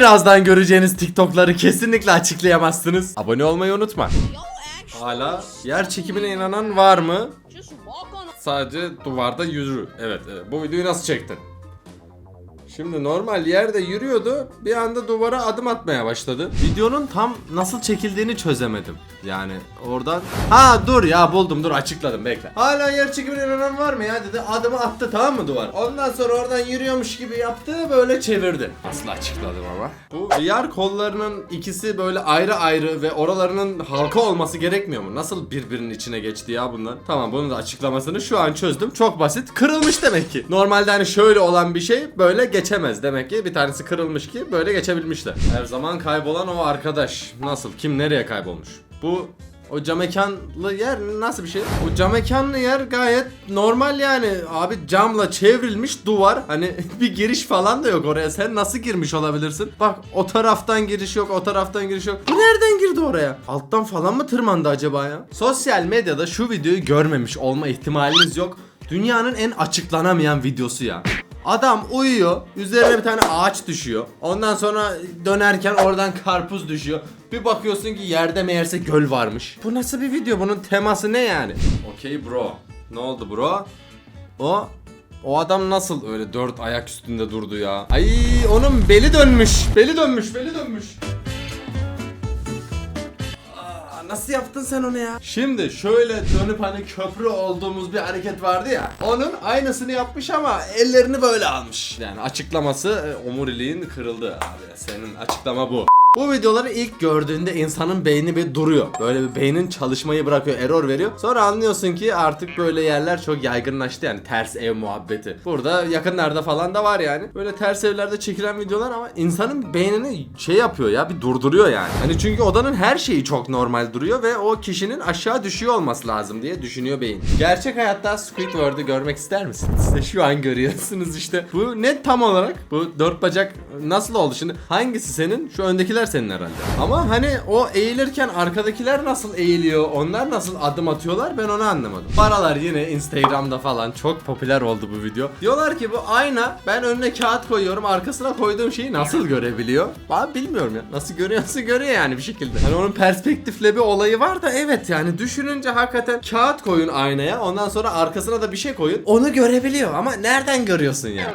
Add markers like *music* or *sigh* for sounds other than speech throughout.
birazdan göreceğiniz TikTok'ları kesinlikle açıklayamazsınız. Abone olmayı unutma. Hala yer çekimine inanan var mı? Sadece duvarda yürü. Evet, evet. Bu videoyu nasıl çektin? Şimdi normal yerde yürüyordu. Bir anda duvara adım atmaya başladı. Videonun tam nasıl çekildiğini çözemedim. Yani oradan... Ha dur ya buldum dur açıkladım bekle. Hala yer çekimine inanan var mı ya dedi. Adımı attı tamam mı duvar? Ondan sonra oradan yürüyormuş gibi yaptı böyle çevirdi. Nasıl açıkladım ama? Bu VR kollarının ikisi böyle ayrı ayrı ve oralarının halka olması gerekmiyor mu? Nasıl birbirinin içine geçti ya bunlar? Tamam bunun da açıklamasını şu an çözdüm. Çok basit. Kırılmış demek ki. Normalde hani şöyle olan bir şey böyle geçemez. Demek ki bir tanesi kırılmış ki böyle geçebilmişler. Her zaman kaybolan o arkadaş. Nasıl? Kim nereye kaybolmuş? Bu o cam mekanlı yer nasıl bir şey? O cam mekanlı yer gayet normal yani. Abi camla çevrilmiş duvar. Hani *laughs* bir giriş falan da yok oraya. Sen nasıl girmiş olabilirsin? Bak o taraftan giriş yok, o taraftan giriş yok. Bu nereden girdi oraya? Alttan falan mı tırmandı acaba ya? Sosyal medyada şu videoyu görmemiş olma ihtimaliniz yok. Dünyanın en açıklanamayan videosu ya. Adam uyuyor, üzerine bir tane ağaç düşüyor. Ondan sonra dönerken oradan karpuz düşüyor. Bir bakıyorsun ki yerde meğerse göl varmış. Bu nasıl bir video? Bunun teması ne yani? Okey bro. Ne oldu bro? O o adam nasıl öyle dört ayak üstünde durdu ya? Ay onun beli dönmüş. Beli dönmüş, beli dönmüş. Nasıl yaptın sen onu ya? Şimdi şöyle dönüp hani köprü olduğumuz bir hareket vardı ya. Onun aynısını yapmış ama ellerini böyle almış. Yani açıklaması e, omuriliğin kırıldı abi. Senin açıklama bu. Bu videoları ilk gördüğünde insanın beyni bir duruyor. Böyle bir beynin çalışmayı bırakıyor, error veriyor. Sonra anlıyorsun ki artık böyle yerler çok yaygınlaştı yani ters ev muhabbeti. Burada yakınlarda falan da var yani. Böyle ters evlerde çekilen videolar ama insanın beynini şey yapıyor ya bir durduruyor yani. Hani çünkü odanın her şeyi çok normal duruyor ve o kişinin aşağı düşüyor olması lazım diye düşünüyor beyin. Gerçek hayatta Squidward'ı görmek ister misiniz? *laughs* İşte şu an görüyorsunuz işte. Bu ne tam olarak? Bu dört bacak nasıl oldu şimdi? Hangisi senin? Şu öndekiler senin herhalde. Ama hani o eğilirken arkadakiler nasıl eğiliyor? Onlar nasıl adım atıyorlar? Ben onu anlamadım. Bu aralar yine Instagram'da falan çok popüler oldu bu video. Diyorlar ki bu ayna ben önüne kağıt koyuyorum arkasına koyduğum şeyi nasıl görebiliyor? Ben bilmiyorum ya. Nasıl görüyorsa görüyor yani bir şekilde. Hani onun perspektifle bir olayı var da evet yani düşününce hakikaten kağıt koyun aynaya ondan sonra arkasına da bir şey koyun. Onu görebiliyor ama nereden görüyorsun yani?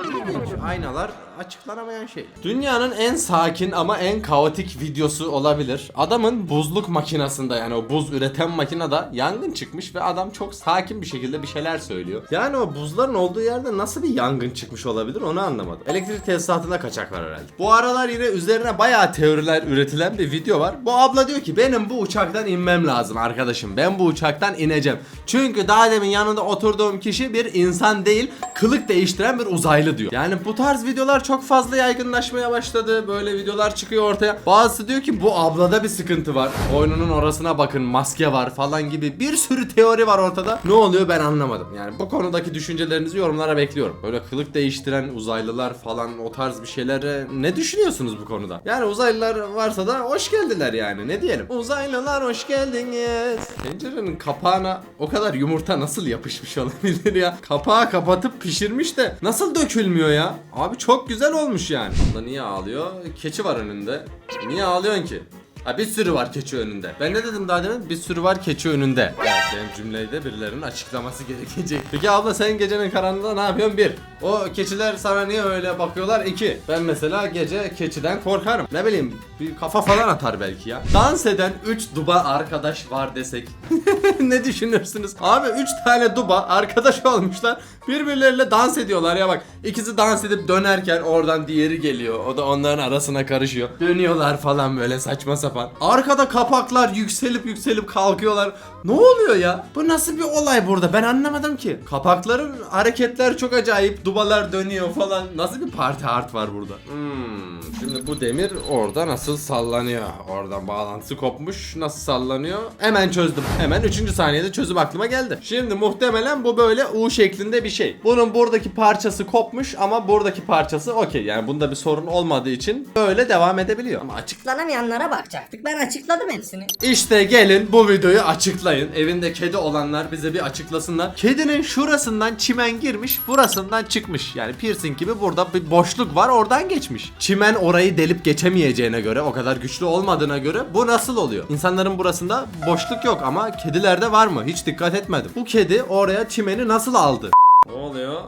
Aynalar açıklanamayan şey. Dünyanın en sakin ama en kaotik videosu olabilir. Adamın buzluk makinasında yani o buz üreten makinede yangın çıkmış ve adam çok sakin bir şekilde bir şeyler söylüyor. Yani o buzların olduğu yerde nasıl bir yangın çıkmış olabilir onu anlamadım. Elektrik tesisatında kaçak var herhalde. Bu aralar yine üzerine bayağı teoriler üretilen bir video var. Bu abla diyor ki benim bu uçaktan inmem lazım arkadaşım. Ben bu uçaktan ineceğim. Çünkü daha demin yanında oturduğum kişi bir insan değil, kılık değiştiren bir uzaylı diyor. Yani bu tarz videolar çok fazla yaygınlaşmaya başladı. Böyle videolar çıkıyor ortaya. Bazısı diyor ki bu ablada bir sıkıntı var. Boynunun orasına bakın maske var falan gibi bir sürü teori var ortada. Ne oluyor ben anlamadım. Yani bu konudaki düşüncelerinizi yorumlara bekliyorum. Böyle kılık değiştiren uzaylılar falan o tarz bir şeylere ne düşünüyorsunuz bu konuda? Yani uzaylılar varsa da hoş geldiler yani ne diyelim. Uzaylılar hoş geldiniz. Tencerenin kapağına o kadar yumurta nasıl yapışmış olabilir ya? Kapağı kapatıp pişirmiş de nasıl dökülmüyor ya? Abi çok güzel olmuş yani. Abla niye ağlıyor? Keçi var önünde. Niye ağlıyorsun ki? Ha bir sürü var keçi önünde. Ben ne dedim daha demin? Bir sürü var keçi önünde. Evet, benim cümleyi de birilerinin açıklaması *laughs* gerekecek. Peki abla sen gecenin karanlığında ne yapıyorsun? Bir. O keçiler sana niye öyle bakıyorlar? İki. Ben mesela gece keçiden korkarım. Ne bileyim bir kafa falan atar belki ya. Dans eden 3 duba arkadaş var desek. *laughs* ne düşünürsünüz? Abi 3 tane duba arkadaş olmuşlar. Birbirleriyle dans ediyorlar ya bak. İkisi dans edip dönerken oradan diğeri geliyor. O da onların arasına karışıyor. Dönüyorlar falan böyle saçma sapan. Arkada kapaklar yükselip yükselip kalkıyorlar. Ne oluyor ya? Bu nasıl bir olay burada? Ben anlamadım ki. Kapakların hareketler çok acayip. Dubalar dönüyor falan. Nasıl bir parti art var burada? Hmm, şimdi bu demir orada nasıl sallanıyor? Oradan bağlantısı kopmuş. Nasıl sallanıyor? Hemen çözdüm. Hemen 3. saniyede çözüm aklıma geldi. Şimdi muhtemelen bu böyle U şeklinde bir şey. Bunun buradaki parçası kopmuş ama buradaki parçası okey. Yani bunda bir sorun olmadığı için böyle devam edebiliyor. Ama açık Açıklanamayanlara bakacak. Bıraktık. Ben açıkladım hepsini. İşte gelin bu videoyu açıklayın. Evinde kedi olanlar bize bir açıklasınlar. Kedinin şurasından çimen girmiş, burasından çıkmış. Yani piercing gibi burada bir boşluk var, oradan geçmiş. Çimen orayı delip geçemeyeceğine göre, o kadar güçlü olmadığına göre bu nasıl oluyor? İnsanların burasında boşluk yok ama kedilerde var mı? Hiç dikkat etmedim. Bu kedi oraya çimeni nasıl aldı? Ne oluyor?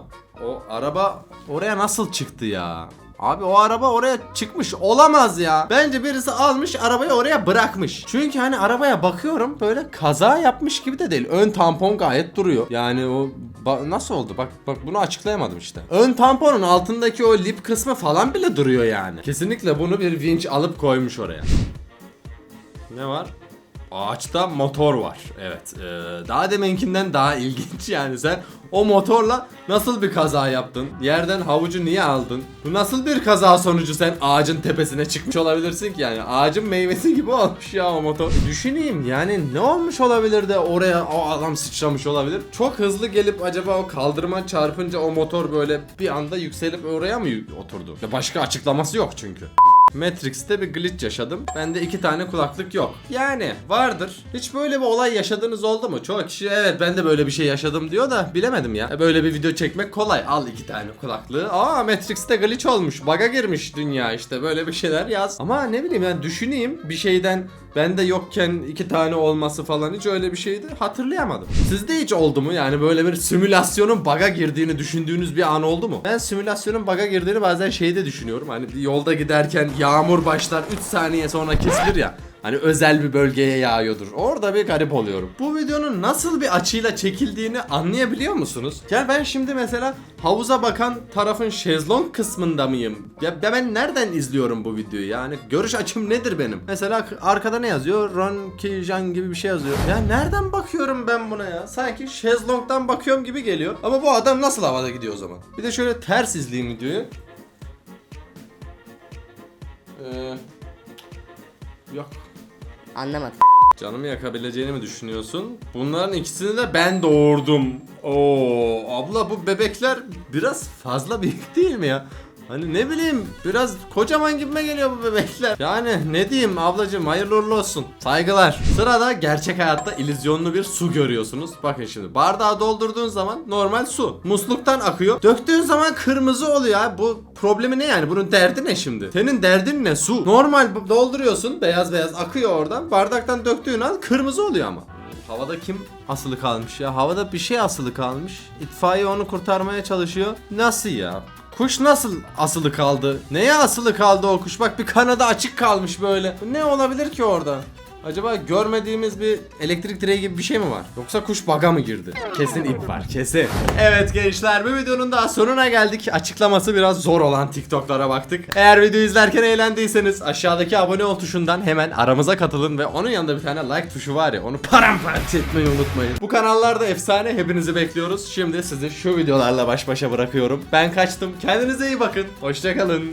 O araba oraya nasıl çıktı ya? Abi o araba oraya çıkmış olamaz ya. Bence birisi almış arabayı oraya bırakmış. Çünkü hani arabaya bakıyorum böyle kaza yapmış gibi de değil. Ön tampon gayet duruyor. Yani o nasıl oldu? Bak bak bunu açıklayamadım işte. Ön tamponun altındaki o lip kısmı falan bile duruyor yani. Kesinlikle bunu bir vinç alıp koymuş oraya. Ne var? Ağaçta motor var. Evet. ee, daha deminkinden daha ilginç *laughs* yani sen o motorla nasıl bir kaza yaptın? Yerden havucu niye aldın? Bu nasıl bir kaza sonucu sen ağacın tepesine çıkmış olabilirsin ki yani ağacın meyvesi gibi olmuş ya o motor. Düşüneyim yani ne olmuş olabilir de oraya o adam sıçramış olabilir. Çok hızlı gelip acaba o kaldırıma çarpınca o motor böyle bir anda yükselip oraya mı oturdu? Başka açıklaması yok çünkü. Matrix'te bir glitch yaşadım. Bende iki tane kulaklık yok. Yani vardır. Hiç böyle bir olay yaşadığınız oldu mu? Çoğu kişi evet ben de böyle bir şey yaşadım diyor da bilemedim ya. E, Böyle bir video çekmek kolay. Al iki tane kulaklığı. Aa Matrix'te glitch olmuş. Bug'a girmiş dünya işte. Böyle bir şeyler yaz. Ama ne bileyim yani düşüneyim bir şeyden bende yokken iki tane olması falan hiç öyle bir şeydi hatırlayamadım. Sizde hiç oldu mu? Yani böyle bir simülasyonun bug'a girdiğini düşündüğünüz bir an oldu mu? Ben simülasyonun bug'a girdiğini bazen şeyde düşünüyorum. Hani yolda giderken yağmur başlar 3 saniye sonra kesilir ya. Hani özel bir bölgeye yağıyordur. Orada bir garip oluyorum. Bu videonun nasıl bir açıyla çekildiğini anlayabiliyor musunuz? Ya ben şimdi mesela havuza bakan tarafın şezlong kısmında mıyım? Ya, ben nereden izliyorum bu videoyu? Yani görüş açım nedir benim? Mesela arkada ne yazıyor? Ron Kijan gibi bir şey yazıyor. Ya nereden bakıyorum ben buna ya? Sanki şezlongdan bakıyorum gibi geliyor. Ama bu adam nasıl havada gidiyor o zaman? Bir de şöyle ters izleyeyim videoyu. Ee, yok. Anlamadım. Canımı yakabileceğini mi düşünüyorsun? Bunların ikisini de ben doğurdum. Oo, abla bu bebekler biraz fazla büyük değil mi ya? Hani ne bileyim biraz kocaman gibime geliyor bu bebekler. Yani ne diyeyim ablacığım hayırlı uğurlu olsun. Saygılar. Sırada gerçek hayatta illüzyonlu bir su görüyorsunuz. Bakın şimdi bardağı doldurduğun zaman normal su. Musluktan akıyor. Döktüğün zaman kırmızı oluyor abi. Bu problemi ne yani? Bunun derdi ne şimdi? Senin derdin ne? Su. Normal dolduruyorsun beyaz beyaz akıyor oradan. Bardaktan döktüğün an kırmızı oluyor ama. Havada kim asılı kalmış ya? Havada bir şey asılı kalmış. İtfaiye onu kurtarmaya çalışıyor. Nasıl ya? Kuş nasıl asılı kaldı? Neye asılı kaldı o kuş? Bak bir kanadı açık kalmış böyle. Ne olabilir ki orada? Acaba görmediğimiz bir elektrik direği gibi bir şey mi var? Yoksa kuş baga mı girdi? Kesin ip var, kesin. Evet gençler bu videonun daha sonuna geldik. Açıklaması biraz zor olan TikTok'lara baktık. Eğer videoyu izlerken eğlendiyseniz aşağıdaki abone ol tuşundan hemen aramıza katılın ve onun yanında bir tane like tuşu var ya onu paramparça etmeyi unutmayın. Bu kanallarda efsane hepinizi bekliyoruz. Şimdi sizi şu videolarla baş başa bırakıyorum. Ben kaçtım. Kendinize iyi bakın. Hoşçakalın.